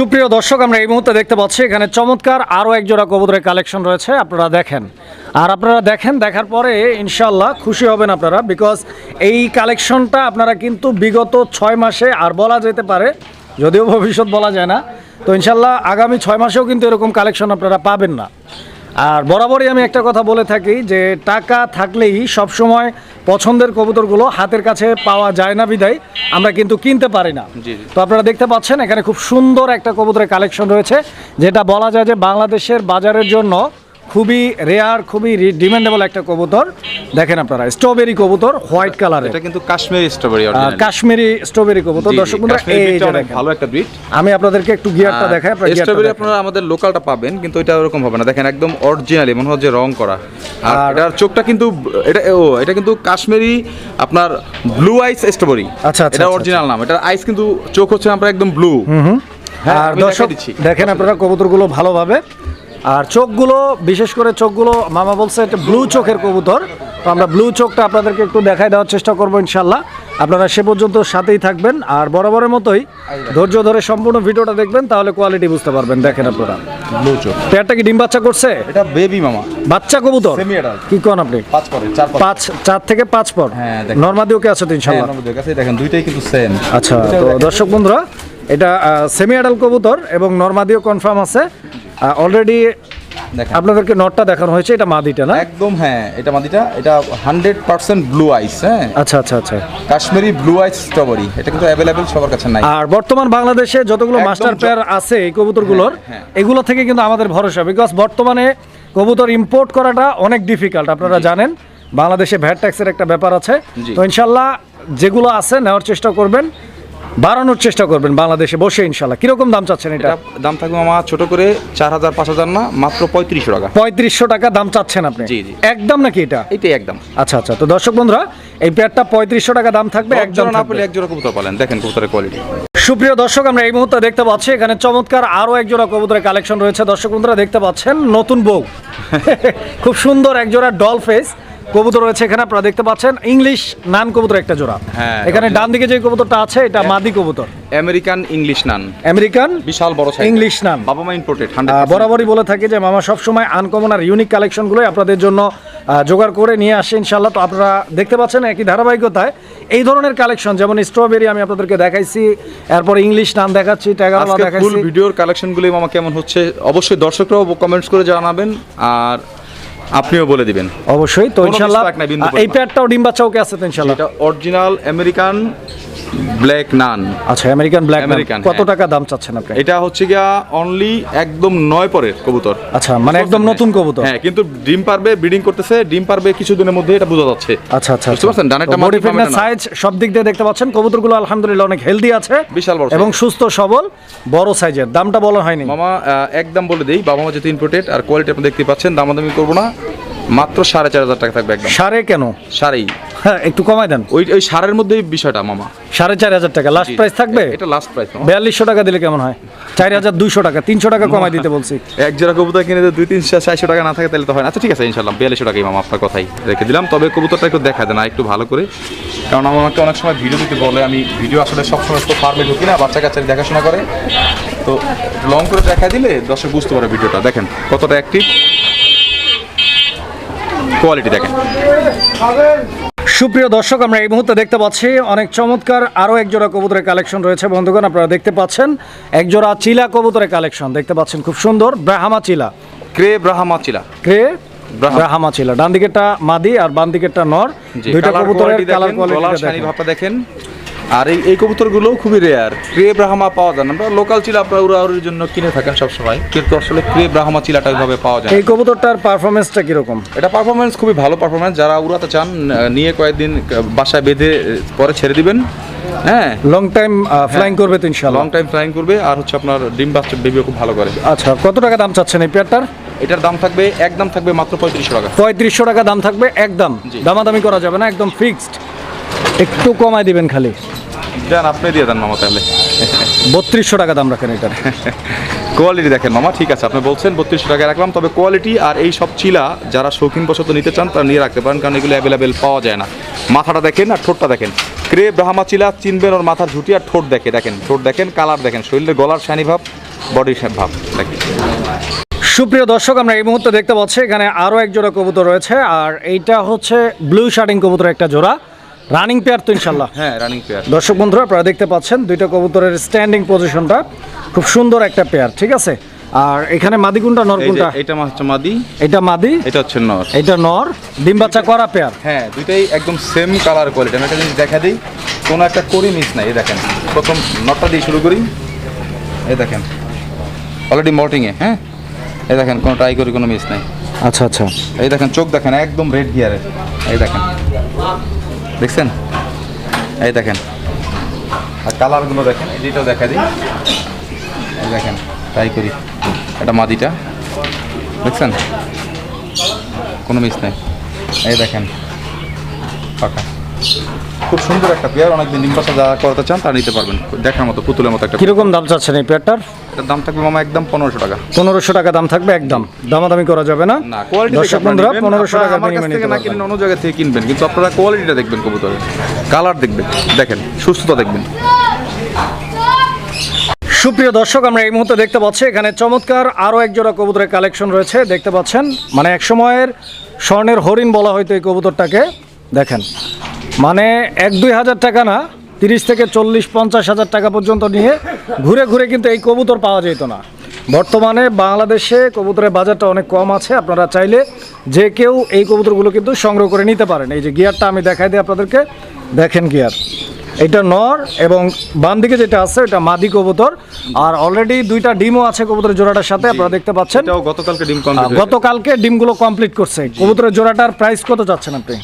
সুপ্রিয় দর্শক, আমরা এই মুহূর্তে দেখতে পাচ্ছি, এখানে চমৎকার আরও এক জোড়া কবুতরের কালেকশন রয়েছে, আপনারা দেখেন। আর আপনারা দেখেন, দেখার পরে ইনশাল্লাহ খুশি হবেন আপনারা বিকজ এই কালেকশনটা আপনারা কিন্তু বিগত ছয় মাসে আর বলা যেতে পারে, যদিও ভবিষ্যৎ বলা যায় না, তো ইনশাল্লাহ আগামী ছয় মাসেও কিন্তু এরকম কালেকশন আপনারা পাবেন না। আর বরাবরই আমি একটা কথা বলে থাকি যে, টাকা থাকলেই সবসময় পছন্দের কবুতরগুলো হাতের কাছে পাওয়া যায় না বিদায় আমরা কিন্তু কিনতে পারি না। তো আপনারা দেখতে পাচ্ছেন এখানে খুব সুন্দর একটা কবুতরের কালেকশন রয়েছে যেটা বলা যায় যে বাংলাদেশের বাজারের জন্য খুবই রেয়ার খুবই ডিমান্ডেবল একটা কবুতর। দেখেন আপনারা স্ট্রবেরি কবুতর হোয়াইট কালারের এটা কিন্তু কাশ্মীরি স্ট্রবেরি কাশ্মীরি স্ট্রবেরি কবুতর। দর্শক বন্ধুরা এই ভালো একটা ব্রিড আমি আপনাদেরকে একটু গিয়ারটা দেখাই আপনারা স্ট্রবেরি আপনারা আমাদের লোকালটা পাবেন কিন্তু এটা ওরকম হবে না। দেখেন একদম অরিজিনালি মনে হচ্ছে রং করা। আর এটার চোখটা কিন্তু এটা ও এটা কিন্তু কাশ্মীরি আপনার ব্লু আইস স্ট্রবেরি আচ্ছা, আচ্ছা, এটা আচ্ছা, অরিজিনাল নাম। এটা আইস কিন্তু চোখ হচ্ছে আমরা একদম ব্লু হ্যাঁ, আর দর্শক। দেখেন আপনারা কবুতরগুলো ভালোভাবে আর চোখগুলো বিশেষ করে চোখগুলো মামা বলছে এটা ব্লু চোখের কবুতর। তো আমরা ব্লু চোখটা আপনাদেরকে একটু দেখাই দেওয়ার চেষ্টা করব ইনশাল্লাহ আপনারা সে পর্যন্ত সাথেই থাকবেন। আর বরাবরের মতোই ধৈর্য ধরে সম্পূর্ণ ভিডিওটা দেখবেন তাহলে কোয়ালিটি বুঝতে পারবেন। দেখেন আপনারা। ব্লু চোখ। পেয়ারটা কি ডিম বাচ্চা করছে? এটা বেবি মামা। বাচ্চা কবুতর। কি কোন আপনি? পাঁচ চার পাঁচ পাঁচ চার থেকে পাঁচ পর? হ্যাঁ, ওকে আছে তো আমাদের কাছে দেখেন দুইটাই কিন্তু সেম আচ্ছা তো দর্শক বন্ধুরা এটা সেমি অ্যাডাল কবুতর এবং নর্মাদিও কনফার্ম আছে। অলরেডি দেখেন। আপনাদেরকে নটটা দেখানো হয়েছে এটা মাদিটা না? একদম হ্যাঁ এটা মাদিটা। এটা হান্ড্রেড পার্সেন্ট ব্লু আইস হ্যাঁ। আচ্ছা আচ্ছা আচ্ছা। কাশ্মীরি ব্লু আইস স্ট্রবেরি এটা কিন্তু অ্যাভেলেবেল সবার কাছে নাই। আর বর্তমান বাংলাদেশে যতগুলো মাস্টার পেয়ার আছে এই কবুতরগুলোর হ্যাঁ, হ্যাঁ। এগুলো থেকে কিন্তু আমাদের ভরসা বিকজ বর্তমানে কবুতর ইম্পোর্ট করাটা অনেক ডিফিকাল্ট আপনারা জানেন। বাংলাদেশে ভ্যাট ট্যাক্সের একটা ব্যাপার আছে। তো ইনশাল্লাহ যেগুলো আছে নেওয়ার চেষ্টা করবেন। বাড়ানোর চেষ্টা করবেন বাংলাদেশে বসে ইনশাল্লাহ কীরকম দাম চাচ্ছেন এটা? দাম থাকবে আমার ছোট করে চার হাজার পাঁচ হাজার না মাত্র পঁয়ত্রিশশো টাকা। পঁয়ত্রিশশো টাকা দাম চাচ্ছেন আপনি? জি, জি। একদম নাকি এটা? এইটাই একদম। আচ্ছা আচ্ছা। তো দর্শক বন্ধুরা এই পেয়ারটা পঁয়ত্রিশশো টাকা দাম থাকবে একজন না। পেলে এক জোড়া কবুতর পালেন। দেখেন কবুতরের কোয়ালিটি সুপ্রিয় দর্শক আমরা এই মুহূর্তে দেখতে পাচ্ছি এখানে চমৎকার আরও এক জোড়া কবুতরের কালেকশন রয়েছে। দর্শক বন্ধুরা দেখতে পাচ্ছেন নতুন বউ। খুব সুন্দর একজোড়া ডল ফেস কবুতর রয়েছে এখানে আপনারা দেখতে পাচ্ছেন। ইংলিশ নান কবুতর একটা জোড়া। হ্যাঁ, এখানে ডান দিকে যে কবুতরটা আছে এটা মাদি কবুতর। American English nun. আমেরিকান বিশাল বড় সাইজ ইংলিশ নান। বাবা মা ইম্পোর্টেড বরাবরই বলে থাকি যে মামা সবসময় আনকমন আর ইউনিক কালেকশনগুলোই আপনাদের জন্য জোগাড় করে নিয়ে আসে ইনশাল্লাহ তো আপনারা দেখতে পাচ্ছেন একই ধারাবাহিকতায় এই ধরনের কালেকশন যেমন স্ট্রবেরি আমি আপনাদেরকে দেখাইছি এরপর ইংলিশ নাম দেখাচ্ছি ফুল দেখাইছি। ভিডিওর কালেকশনগুলি মামা কেমন হচ্ছে অবশ্যই দর্শকরাও কমেন্টস করে জানাবেন আর আপনিও বলে দিবেন। অবশ্যই তো ইনশাল্লাহ এই প্যাডটাও ডিম বাচ্চা ওকে আছে তো ইনশাল্লাহ। এটা অরিজিনাল আমেরিকান ব্ল্যাক নান। আচ্ছা আমেরিকান ব্ল্যাক American, কত হ্যাঁ। টাকা দাম চাচ্ছেন আপনি? এটা হচ্ছে গিয়া অনলি একদম নয় পরের কবুতর। আচ্ছা মানে একদম নতুন কবুতর? হ্যাঁ কিন্তু ডিম পারবে ব্রিডিং করতেছে ডিম পারবে কিছুদিনের মধ্যে এটা বোঝা যাচ্ছে। আচ্ছা আচ্ছা বুঝতে পারছেন? ডানেরটা বডি ফিটনেস সাইজ সব দিক দিয়ে দেখতে পাচ্ছেন কবুতরগুলো আলহামদুলিল্লাহ অনেক হেলদি আছে বিশাল বড় এবং সুস্থ সবল বড় সাইজের দামটা বলা হয়নি। মামা একদম বলে দেই বাবা মা যেহেতু ইম্পোর্টেড আর কোয়ালিটি আপনি দেখতে পাচ্ছেন দামাদামি করব না মাত্র সাড়ে চার হাজার টাকা থাকবে একদম। সাড়ে কেন? সাড়েই। হ্যাঁ একটু কমাই দেন। ওই ওই সারের মধ্যেই বিষয়টা মামা। সাড়ে চার হাজার টাকা। লাস্ট প্রাইস থাকবে? এটা লাস্ট প্রাইস বিয়াল্লিশশো টাকা দিলে কেমন হয়? চার হাজার দুইশো টাকা তিনশো টাকা কমাই দিতে বলছি। এক জোড়া কবুতর কিনে দুই তিনশো চারশো টাকা না থাকে তাহলে তো হয় আচ্ছা ঠিক আছে ইনশাল্লাহ বিয়াল্লিশশো টাকাই মামা আপনার কথাই রেখে দিলাম। তবে কবুতরটা একটু দেখা দেন একটু ভালো করে। কারণ আমাকে অনেক সময় ভিডিও দিতে বলে আমি ভিডিও আসলে সবসময় তো ফার্মে ঢুকি না বাচ্চা কাচ্চা দেখাশোনা করে। তো লং করে দেখা দিলে দর্শক বুঝতে পারে ভিডিওটা। দেখেন কতটা অ্যাক্টিভ কোয়ালিটি দেখেন। সুপ্রিয় দর্শক আমরা এই মুহূর্তে দেখতে পাচ্ছি অনেক চমৎকার আরও একজোড়া কবুতরের কালেকশন রয়েছে। বন্ধুগণ আপনারা দেখতে পাচ্ছেন একজোড়া চিলা কবুতরের কালেকশন। দেখতে পাচ্ছেন খুব সুন্দর ব্রাহামা চিলা। ক্রে ব্রাহামা চিলা। ক্রে ব্রাহামা। চিলা। ডান দিকেরটা মাদি আর বাম দিকেরটা নর দুইটা কবুতরের কালার কোয়ালিটি দেখেন। আর এই এই কবুতরগুলোও খুবই রেয়ার ক্রে ব্রাহ্মা পাওয়া যায় না। আমরা লোকাল চিলা আপনারা উড়াউড়ির জন্য কিনে থাকেন সবসময়। কিন্তু আসলে ক্রে ব্রাহ্মা চিলাটা ওইভাবে পাওয়া যায় না। এই কবুতরটার পারফরমেন্সটা কীরকম? এটা পারফরমেন্স খুবই ভালো পারফরমেন্স যারা উড়াতে চান আহ, নিয়ে কয়েকদিন আহ, বাসায় বেঁধে আহ, পরে ছেড়ে দিবেন। হ্যাঁ। লং টাইম ফ্লাইং করবে তো ইনশাল্লাহ লং টাইম ফ্লাইং করবে। আর হচ্ছে আপনার ডিম বাচ্চা বেবিও খুব ভালো করে। আচ্ছা কত টাকা দাম চাচ্ছেন এই পেয়ারটার এটার দাম থাকবে একদম থাকবে মাত্র পঁয়ত্রিশশো টাকা। পঁয়ত্রিশশো টাকা দাম থাকবে একদম। জি। দামাদামি করা যাবে না একদম ফিক্সড একটু কমাই দিবেন খালি। দেন আপনি দিয়ে দেন মামা তাহলে। বত্রিশশো টাকা দাম রাখেন এটার। কোয়ালিটি দেখেন মামা ঠিক আছে আপনি বলছেন বত্রিশশো টাকা রাখলাম তবে কোয়ালিটি আর এই সব চিলা যারা শৌখিন বশত নিতে চান তারা নিয়ে রাখতে পারেন কারণ এগুলো অ্যাভেলেবেল পাওয়া যায় না। মাথাটা দেখেন আর ঠোঁটটা দেখেন। ক্রে ব্রাহ্মা চিলা চিনবেন ওর মাথার ঝুটি আর ঠোঁট দেখে দেখেন ঠোঁট দেখেন কালার দেখেন শরীরের গলার শানি ভাব বডির ভাব দেখেন। সুপ্রিয় দর্শক আমরা এই মুহূর্তে দেখতে পাচ্ছি এখানে আরও এক জোড়া কবুতর রয়েছে আর এইটা হচ্ছে ব্লু শার্টিং কবুতর একটা জোড়া। রানিং পেয়ার তো ইনশাল্লাহ হ্যাঁ রানিং পেয়ার দর্শক বন্ধুরা আপনারা দেখতে পাচ্ছেন দুইটা কবুতরের স্ট্যান্ডিং পজিশনটা খুব সুন্দর একটা পেয়ার ঠিক আছে? আর এখানে মাদি কোনটা নর কোনটা? এটা হচ্ছে মাদি। এটা মাদি এটা হচ্ছে নর। এটা নর ডিম বাচ্চা করা পেয়ার হ্যাঁ দুইটাই একদম সেম কালার কোয়ালিটি আমি একটা জিনিস দেখা দিই কোনো একটা করি মিস নাই এই দেখেন। প্রথম নটটা দিয়ে শুরু করি এই দেখেন। অলরেডি মল্টিংয়ে হ্যাঁ? এই দেখেন কোনো ট্রাই করি কোনো মিস নাই। আচ্ছা আচ্ছা। এই দেখেন চোখ দেখেন একদম রেড গিয়ারের এই দেখেন। দেখছেন? এই দেখেন। আর কালারগুলো দেখেন এই যেটাও দেখা দিই। এই দেখেন তাই করি। এটা মাদিটা। দেখছেন? কোনো মিস নাই। এই দেখেন। ফাঁকা। খুব সুন্দর একটা পেয়ার অনেকদিন ডিম পাশা যারা করতে চান তারা নিতে পারবেন। দেখার মতো পুতুলের মতো একটা কীরকম দাম চাচ্ছেন এই পেয়ারটার? এটার দাম থাকবে মামা একদম পনেরোশো টাকা। পনেরোশো টাকা দাম থাকবে একদম। দামাদামি করা যাবে না। দর্শক বন্ধুরা পনেরোশো টাকা থেকে না। কিনলে অন্য জায়গা থেকে কিনবেন কিন্তু আপনারা কোয়ালিটিটা দেখবেন কবুতরের কালার দেখবেন দেখেন সুস্থতা দেখবেন। সুপ্রিয় দর্শক আমরা এই মুহূর্তে দেখতে পাচ্ছি এখানে চমৎকার আরও এক জোড়া কবুতরের কালেকশন রয়েছে দেখতে পাচ্ছেন। মানে এক সময়ের স্বর্ণের হরিণ বলা হয়তো এই কবুতরটাকে। দেখেন মানে এক দুই হাজার টাকা না তিরিশ থেকে চল্লিশ পঞ্চাশ হাজার টাকা পর্যন্ত নিয়ে ঘুরে ঘুরে কিন্তু এই কবুতর পাওয়া যেত না। বর্তমানে বাংলাদেশে কবুতরের বাজারটা অনেক কম আছে আপনারা চাইলে যে কেউ এই কবুতরগুলো কিন্তু সংগ্রহ করে নিতে পারেন। এই যে গিয়ারটা আমি দেখাই দিই আপনাদেরকে দেখেন গিয়ার। এটা নর এবং বাম দিকে যেটা আছে এটা মাদি কবুতর। আর অলরেডি দুইটা ডিমও আছে কবুতরের জোড়াটার সাথে আপনারা দেখতে পাচ্ছেন। গতকালকে ডিম গতকালকে ডিমগুলো কমপ্লিট করছে। কবুতরের জোড়াটার প্রাইস কত যাচ্ছেন আপনি?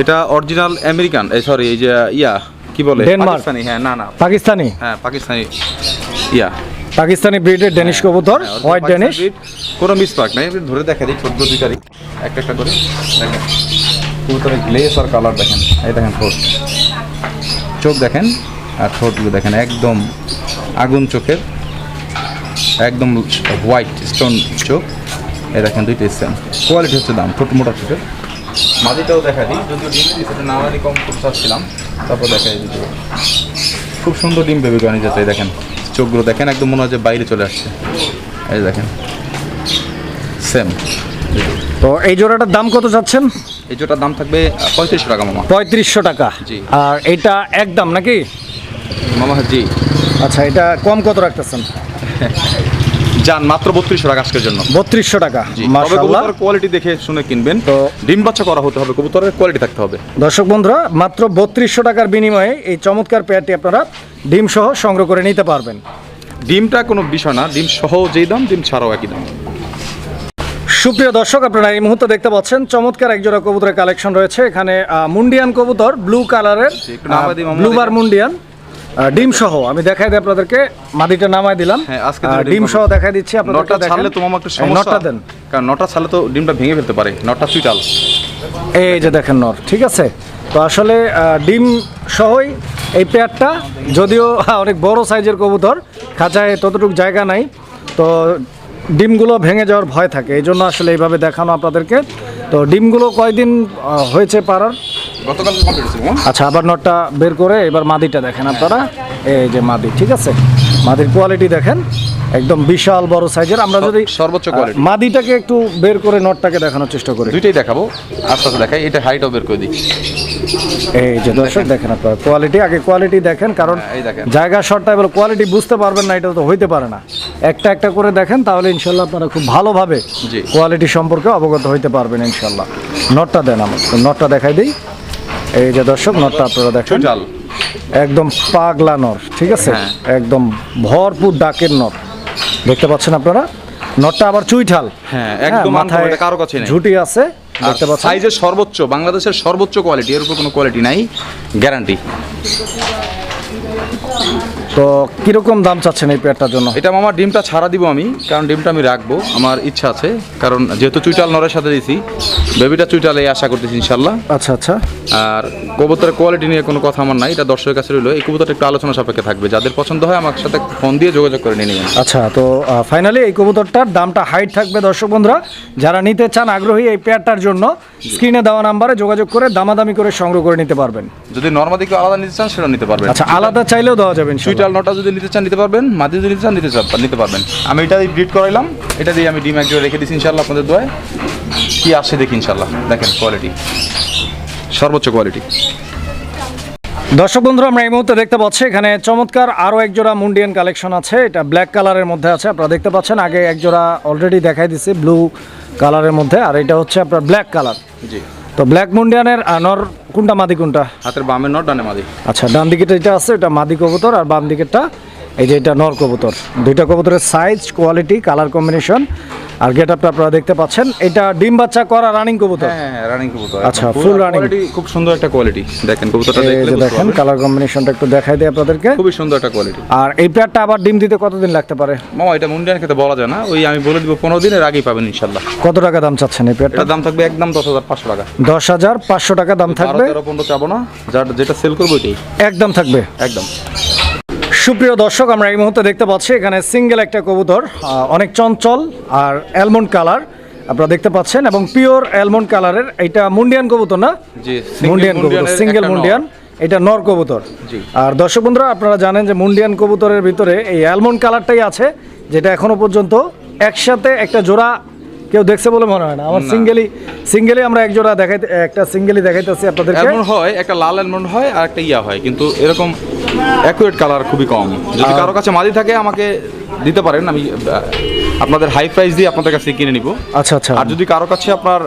এটা অরিজিনাল আমেরিকান এই সরি এই যে ইয়া কি বলে। পাকিস্তানি হ্যাঁ না না। পাকিস্তানি? হ্যাঁ পাকিস্তানি ইয়া। পাকিস্তানি ব্রিডের ডেনিশ কবুতর হ্যাঁ, হোয়াইট breed। কোনো মিস পার্ক নাই ধরে দেখা দিই ছোট দুইটারই একটা একটা করে দেখেন। কবুতরের গ্লেস আর কালার দেখেন এই দেখেন ঠোঁট। চোখ দেখেন আর ঠোঁটগুলো দেখেন একদম আগুন চোখের একদম হোয়াইট স্টোন চোখ। এই দেখেন দুইটা সেম কোয়ালিটি হচ্ছে দাম ছোট মোটা চোখের। মাদিটাও দেখা দিই। যদিও ডিম দিই সেটা নামারি কম করতে চাচ্ছিলাম। তারপর দেখা দিতে খুব সুন্দর ডিম বেবি গানি যাচ্ছে দেখেন। চোখগুলো দেখেন একদম মনে হয় যে বাইরে চলে আসছে। এই দেখেন। সেম তো এই জোড়াটার দাম কত যাচ্ছেন এই জোটার দাম থাকবে পঁয়ত্রিশশো টাকা মামা। পঁয়ত্রিশশো টাকা। জি। আর এটা একদম নাকি? মামা জি। আচ্ছা এটা কম কত রাখতেছেন? যান মাত্র বত্রিশশো টাকা আজকের জন্য। বত্রিশশো টাকা তবে কবুতরের কোয়ালিটি দেখে শুনে কিনবেন। তো ডিম বাচ্চা করা হতে হবে কবুতরের কোয়ালিটি থাকতে হবে। দর্শক বন্ধুরা মাত্র বত্রিশশো টাকার বিনিময়ে এই চমৎকার পেয়ারটি আপনারা ডিম সহ সংগ্রহ করে নিতে পারবেন। ডিমটা কোনো বিষয় না ডিম সহ যেই দাম ডিম ছাড়াও একই দাম। সুপ্রিয় দর্শক আপনারা এই মুহূর্তে দেখতে পাচ্ছেন চমৎকার একজোড়া কবুতরের কালেকশন রয়েছে। এখানে মুন্ডিয়ান কবুতর ব্লু কালারের ব্লুবার মুন্ডিয়ান। ডিম সহ। আমি দেখাই দিই আপনাদেরকে। মাদিটা নামাই দিলাম। হ্যাঁ আজকে ডিম সহ দেখাই দিচ্ছি নটা। ছাড়লে তো মামা একটু সমস্যা। দেন। কারণ নটা ছাড়লে তো ডিমটা ভেঙে ফেলতে পারে। নটা সুইটাল এই যে দেখেন নর ঠিক আছে? তো আসলে ডিম সহই এই পেয়ারটা। যদিও অনেক বড় সাইজের কবুতর খাঁচায় ততটুকু জায়গা নাই। তো ডিমগুলো ভেঙে যাওয়ার ভয় থাকে। এই জন্য আসলে এইভাবে দেখানো আপনাদেরকে। তো ডিমগুলো কয়দিন হয়েছে পাড়ার? গতকাল কমপ্লিট হয়েছিল আচ্ছা আবার নটটা বের করে এবার মাদিটা দেখেন আপনারা। এই যে মাদি ঠিক আছে? মাদির কোয়ালিটি দেখেন একদম বিশাল বড় সাইজের আমরা যদি সর্বোচ্চ। আহ, মাদিটাকে একটু বের করে নটটাকে দেখানোর চেষ্টা করি। দুইটাই দেখাবো আস্তে আস্তে দেখাই এটা হাইটও বের করে দিই। এই যে দর্শক দেখেন। আপনারা কোয়ালিটি আগে কোয়ালিটি দেখেন কারণ হ্যাঁ। জায়গা শর্টটা এবার কোয়ালিটি বুঝতে পারবেন না এটা তো হইতে পারে না। একটা একটা করে দেখেন তাহলে ইনশাল্লাহ আপনারা খুব ভালোভাবে। কোয়ালিটি সম্পর্কে অবগত হইতে পারবেন ইনশাল্লাহ। নটটা দেন আমার নটটা দেখাই দিই। এই যে দর্শক নটটা আপনারা দেখেন। একদম পাগলা নর ঠিক আছে? হ্যাঁ। একদম ভরপুর ডাকের নর। দেখতে পাচ্ছেন আপনারা? নটটা আবার চুইঠাল। হ্যাঁ, একদম মাথায় কারও কাছে নেই। ঝুটি আছে দেখতে পাচ্ছেন? সাইজের সর্বোচ্চ বাংলাদেশের সর্বোচ্চ কোয়ালিটি এর উপর কোনো কোয়ালিটি নাই গ্যারান্টি তো কীরকম দাম চাচ্ছেন এই পেয়ারটার জন্য? এটা আমার ডিমটা ছাড়া দিব আমি কারণ ডিমটা আমি রাখব আমার ইচ্ছা আছে কারণ যেহেতু চুইটাল নরের সাথে দিছি বেবিটা চুইটালে আশা করতেছি ইনশাল্লাহ আচ্ছা আচ্ছা। আর কবুতরের কোয়ালিটি নিয়ে কোনো কথা আমার নাই এটা দর্শকের কাছে রইল। এই কবুতরটা একটু আলোচনা সাপেক্ষে থাকবে যাদের পছন্দ হয় আমার সাথে ফোন দিয়ে যোগাযোগ করে নিয়ে নেবেন। আচ্ছা তো ফাইনালি এই কবুতরটার দামটা হাইট থাকবে দর্শক বন্ধুরা। যারা নিতে চান আগ্রহী এই পেয়ারটার জন্য স্ক্রিনে দেওয়া নাম্বারে যোগাযোগ করে দামাদামি করে সংগ্রহ করে নিতে পারবেন। যদি নর্মাদি কেউ আলাদা নিতে চান সেটা নিতে পারবেন। আচ্ছা আলাদা চাইলেও দেওয়া যাবে। চুইটাল নটা যদি নিতে চান নিতে পারবেন মাদি যদি নিতে চান নিতে চান নিতে পারবেন। আমি এটা দিয়ে ব্রিড করাইলাম এটা দিয়ে আমি ডিম একজোড়া রেখে দিচ্ছি ইনশাল্লাহ আপনাদের দোয়ায়। কি আসে দেখি ইনশাল্লাহ দেখেন কোয়ালিটি সর্বোচ্চ কোয়ালিটি দর্শক বন্ধুরা আমরা এই মুহূর্তে দেখতে পাচ্ছি এখানে চমৎকার আরও এক জোড়া মুন্ডিয়ান কালেকশন আছে। এটা ব্ল্যাক কালারের মধ্যে আছে আপনারা দেখতে পাচ্ছেন আগে এক জোড়া অলরেডি দেখাই দিছি ব্লু কালারের মধ্যে আর এটা হচ্ছে আপনার ব্ল্যাক কালার জি। তো ব্ল্যাক মুন্ডিয়ানের নর কোনটা মাদি কোনটা? হাতের বামের নর ডানে মাদি। আচ্ছা ডান দিকেটা এটা আছে এটা মাদি কবুতর আর বাম দিকেরটা এই যে এটা নর কবুতর। দুইটা কবুতরের সাইজ কোয়ালিটি কালার কম্বিনেশন আর গেট আপটা আপনারা দেখতে পাচ্ছেন। এটা ডিম বাচ্চা করা রানিং কবুতর। হ্যাঁ রানিং কবুতর। আচ্ছা, running। কোয়ালিটি খুব সুন্দর একটা কোয়ালিটি দেখেন কবুতরটা দেখলে দেখেন। কালার কম্বিনেশনটা একটু দেখাই দিই আপনাদেরকে। খুবই সুন্দর একটা কোয়ালিটি আর এই পেয়ারটা আবার ডিম দিতে কতদিন লাগতে পারে? মামা এটা মুন্ডিয়ান খেতে বলা যায় না। ওই আমি বলে দিব পনেরো দিনের আগেই পাবেন ইনশাল্লাহ কত টাকা দাম চাচ্ছেন এই পেয়ারটা দাম থাকবে একদম দশ হাজার পাঁচশো টাকা। দশ হাজার পাঁচশো টাকা দাম থাকবে। তেরো পনেরো চাবো না। যার যেটা সেল করব এটাই। একদম থাকবে। একদম। সুপ্রিয় দর্শক আমরা এই মুহূর্তে দেখতে পাচ্ছি এখানে সিঙ্গেল একটা কবুতর অনেক চঞ্চল আর অ্যালমন্ড কালার আপনারা দেখতে পাচ্ছেন এবং পিওর অ্যালমন্ড কালারের এটা মুন্ডিয়ান কবুতর না? মুন্ডিয়ান কবুতর সিঙ্গেল মুন্ডিয়ান এটা নর কবুতর। আর দর্শক বন্ধুরা আপনারা জানেন যে মুন্ডিয়ান কবুতরের ভিতরে এই অ্যালমন্ড কালারটাই আছে যেটা এখনও পর্যন্ত একসাথে একটা জোড়া কেউ দেখছে বলে মনে হয় না। আমার সিঙ্গেলি সিঙ্গেলি আমরা এক জোড়া দেখাইতে একটা সিঙ্গেলি দেখাইতেছি আপনাদের হয় একটা লাল এমন হয় আর একটা ইয়া হয় কিন্তু এরকম অ্যাকুরেট কালার খুবই কম। যদি কারও কাছে মাদি থাকে আমাকে দিতে পারেন আমি আপনাদের হাই প্রাইস দিয়ে আপনাদের কাছে কিনে নিব। আচ্ছা আচ্ছা। আর যদি কারও কাছে আপনার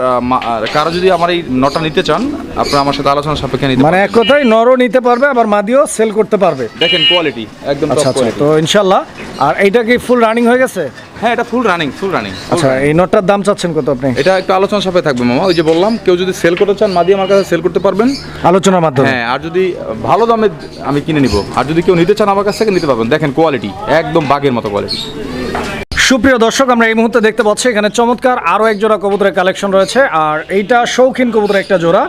কারও যদি আমার এই নটা নিতে চান আপনারা আমার সাথে আলোচনা সাপেক্ষে নিতে মানে এক কথায় নরও নিতে পারবে আবার মাদিও সেল করতে পারবে। দেখেন কোয়ালিটি একদম আচ্ছা টপ আচ্ছা। কোয়ালিটি তো ইনশাল্লাহ আর এইটা কি ফুল রানিং হয়ে গেছে? হ্যাঁ এটা ফুল রানিং ফুল রানিং আচ্ছা এই নটটার দাম চাচ্ছেন কত আপনি? এটা একটু আলোচনা সাপেক্ষে থাকবে মামা ওই যে বললাম কেউ যদি সেল করতে চান মাদি আমার কাছে সেল করতে পারবেন। আলোচনার মাধ্যমে। হ্যাঁ আর যদি ভালো দামে আমি কিনে নিব আর যদি কেউ নিতে চান আমার কাছ থেকে নিতে পারবেন। দেখেন কোয়ালিটি একদম বাগের মতো কোয়ালিটি সুপ্রিয় দর্শক আমরা এই মুহূর্তে দেখতে পাচ্ছি এখানে চমৎকার আরও এক জোড়া কবুতরের কালেকশন রয়েছে আর এইটা শৌখিন কবুতরের একটা জোড়া।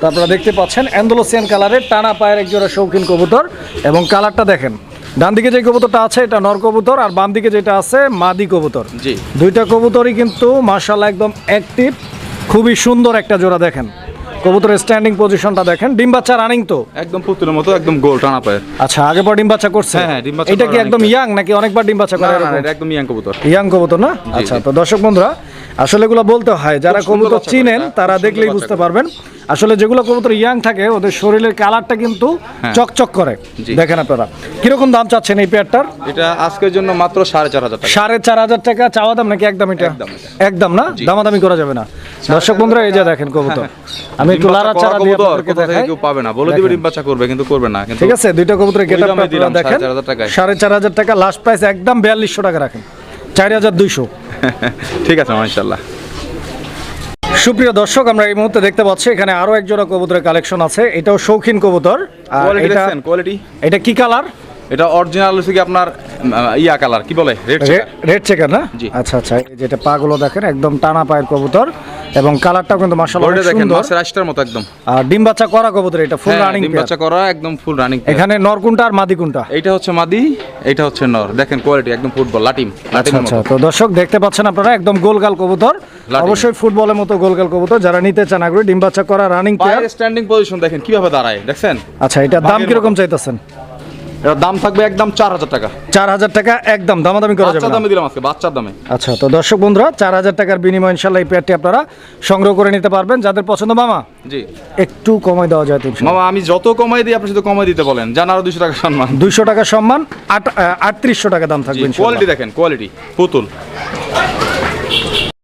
তো আপনারা দেখতে পাচ্ছেন অ্যান্ডোলোসিয়ান কালারের টানা পায়ের এক জোড়া শৌখিন কবুতর এবং কালারটা দেখেন ডান দিকে যে কবুতরটা আছে এটা নর কবুতর আর বাম দিকে যেটা আছে মাদি কবুতর। জি। দুইটা কবুতরই কিন্তু মার্শাল একদম অ্যাক্টিভ খুবই সুন্দর একটা জোড়া দেখেন। কবুতরের স্ট্যান্ডিং পজিশনটা দেখেন। ডিম বাচ্চা রানিং তো? একদম পুতুলের মতো একদম গোল টানা পায়। আচ্ছা আগে পর ডিম বাচ্চা করছে? হ্যাঁ, হ্যাঁ, ডিম বাচ্চা এটা কি একদম ইয়াং নাকি অনেকবার ডিম বাচ্চা করে একদম ইয়াং কবুতর। ইয়াং কবুতর না? আচ্ছা তো দর্শক বন্ধুরা আসলে এগুলো বলতে হয় যারা কবুতর চিনেন তারা দেখলেই বুঝতে পারবেন। আসলে যেগুলো কবুতর ইয়াং থাকে ওদের শরীরের কালারটা কিন্তু হ্যাঁ। চকচক করে। দেখেন আপনারা কীরকম দাম চাচ্ছেন এই পেয়ারটার? এটা আজকের জন্য মাত্র সাড়ে চার হাজার টাকা। সাড়ে চার হাজার টাকা চাওয়া দাম নাকি একদম এটা? একদম না? দামাদামি করা যাবে না। দর্শক বন্ধুরা এই যে দেখেন কবুতর। আমি একটু করা চারা দিয়ে কবুতর, আপনাদেরকে থেকে দেখাই। কেউ পাবে না। বলে দিবে ডিম বাচ্চা করবে কিন্তু করবে না। কিন্তু ঠিক আছে দুইটা কবুতরের গেট ওই দিলাম, দেখেন। 4,500 টাকায়। সাড়ে চার হাজার টাকা লাস্ট প্রাইস একদম বিয়াল্লিশশো টাকা রাখেন। চার হাজার দুইশো। ঠিক আছে মাশাআল্লাহ। সুপ্রিয় দর্শক আমরা এই মুহূর্তে দেখতে পাচ্ছি এখানে আরও একজোড়া কবুতরের কালেকশন আছে। এটাও শৌখিন কবুতর। আর এটা কোয়ালিটি এটা কি কালার? এটা অরিজিনাল হচ্ছে কি আপনার ইয়া কালার কি বলে? রেড রেড চেকার না? জি। আচ্ছা আচ্ছা এই যেটা পাগুলো দেখেন একদম টানা পায়ের কবুতর এবং কালারটাও কিন্তু মাশাআল্লাহ অনেক দেখেন সুন্দর। মাছের আইসটার মতো একদম। আর ডিম বাচ্চা করা কবুতর এটা ফুল হ্যাঁ, রানিং ডিম বাচ্চা করা একদম ফুল রানিং এখানে নর কোনটা আর মাদি কোনটা এইটা হচ্ছে মাদি এইটা হচ্ছে নর। দেখেন কোয়ালিটি একদম ফুটবল লাটিম আচ্ছা আচ্ছা তো দর্শক দেখতে পাচ্ছেন আপনারা একদম গোলগাল কবুতর। অবশ্যই ফুটবলের মতো গোলগাল কবুতর যারা নিতে চান আগ্রহী ডিম বাচ্চা করা রানিং পেয়ার স্ট্যান্ডিং পজিশন দেখেন কীভাবে দাঁড়ায় দেখছেন? আচ্ছা এটার দাম বাঘের কীরকম চাইতেছেন? এর দাম থাকবে একদম চার হাজার টাকা। চার হাজার টাকা একদম দামাদামি করা যাবে। দামে দিলাম আজকে বাচ্চার দামে। আচ্ছা তো দর্শক বন্ধুরা চার হাজার টাকার বিনিময় ইনশাল্লাহ এই পেয়ারটি আপনারা সংগ্রহ করে নিতে পারবেন। যাদের পছন্দ মামা? জি। একটু কমাই দেওয়া যায় তিনশো মামা আমি যত কমাই দিই আপনি শুধু কমাই দিতে বলেন। জান আরও দুশো টাকা সম্মান। দুইশো টাকা সম্মান আট আটত্রিশশো টাকা দাম থাকবে কোয়ালিটি দেখেন কোয়ালিটি পুতুল।